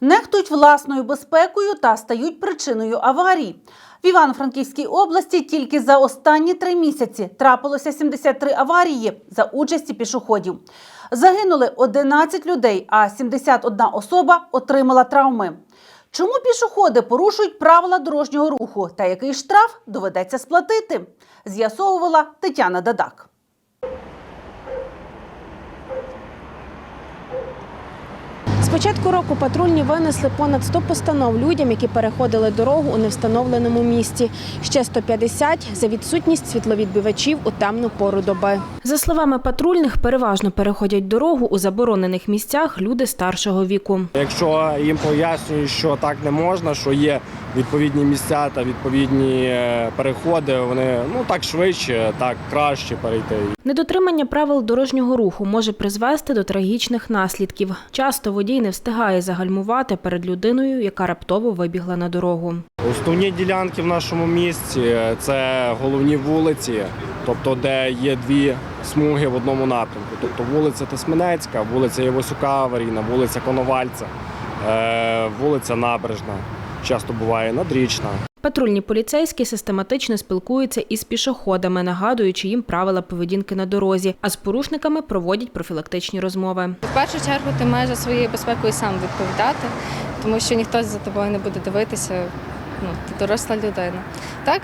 Нехтують власною безпекою та стають причиною аварій. В Івано-Франківській області тільки за останні три місяці трапилося 73 аварії за участі пішоходів. Загинули 11 людей, а 71 особа отримала травми. Чому пішоходи порушують правила дорожнього руху та який штраф доведеться сплатити? З'ясовувала Тетяна Дадак. Початку року патрульні винесли понад 100 постанов людям, які переходили дорогу у невстановленому місці. Ще 150 за відсутність світловідбивачів у темну пору доби. За словами патрульних, переважно переходять дорогу у заборонених місцях люди старшого віку. Якщо їм пояснюють, що так не можна, що є відповідні місця та відповідні е, переходи, вони ну так швидше, так краще перейти. Недотримання правил дорожнього руху може призвести до трагічних наслідків. Часто водій не встигає загальмувати перед людиною, яка раптово вибігла на дорогу. Основні ділянки в нашому місті це головні вулиці, тобто де є дві смуги в одному напрямку. Тобто вулиця Тисменецька, вулиця Євосюка Аварійна, вулиця Коновальця, е, вулиця Набережна. Часто буває надрічна. Патрульні поліцейські систематично спілкуються із пішоходами, нагадуючи їм правила поведінки на дорозі, а з порушниками проводять профілактичні розмови. В першу чергу ти маєш за своєю безпекою сам відповідати, тому що ніхто за тобою не буде дивитися. Ну, доросла людина. Так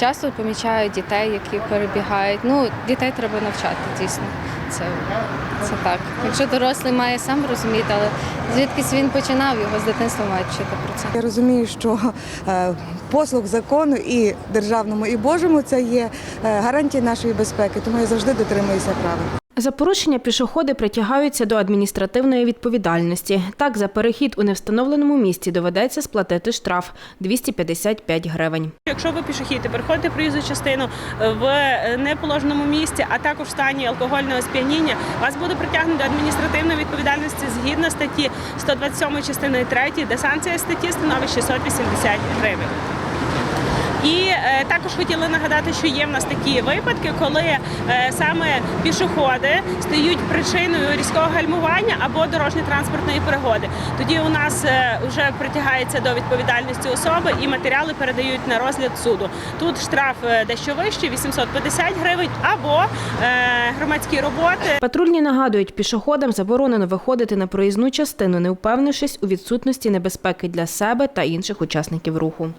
часто помічають дітей, які перебігають. Ну, дітей треба навчати дійсно. Це, це так. Якщо дорослий має сам розуміти, але звідкись він починав, його з дитинства мають вчити про це. Я розумію, що е, послуг закону і державному, і Божому це є е, гарантія нашої безпеки, тому я завжди дотримуюся правил. За порушення пішоходи притягаються до адміністративної відповідальності. Так, за перехід у невстановленому місці доведеться сплатити штраф 255 гривень. Якщо ви пішохід і переходите проїзну частину в е, неположеному місці, а також в стані алкогольного сп'яніння, вас буде притягнено до адміністративної відповідальності згідно статті 127 частини 3, де санкція статті становить 680 гривень. І е, також хотіли нагадати, що є в нас такі випадки, коли е, саме пішоходи стають причиною різкого гальмування або дорожньо-транспортної пригоди. Тоді у нас е, вже притягається до відповідальності особи і матеріали передають на розгляд суду. Тут штраф дещо вищий 850 гривень, або громадські роботи Патрульні нагадують, пішоходам заборонено виходити на проїзну частину, не впевнившись у відсутності небезпеки для себе та інших учасників руху.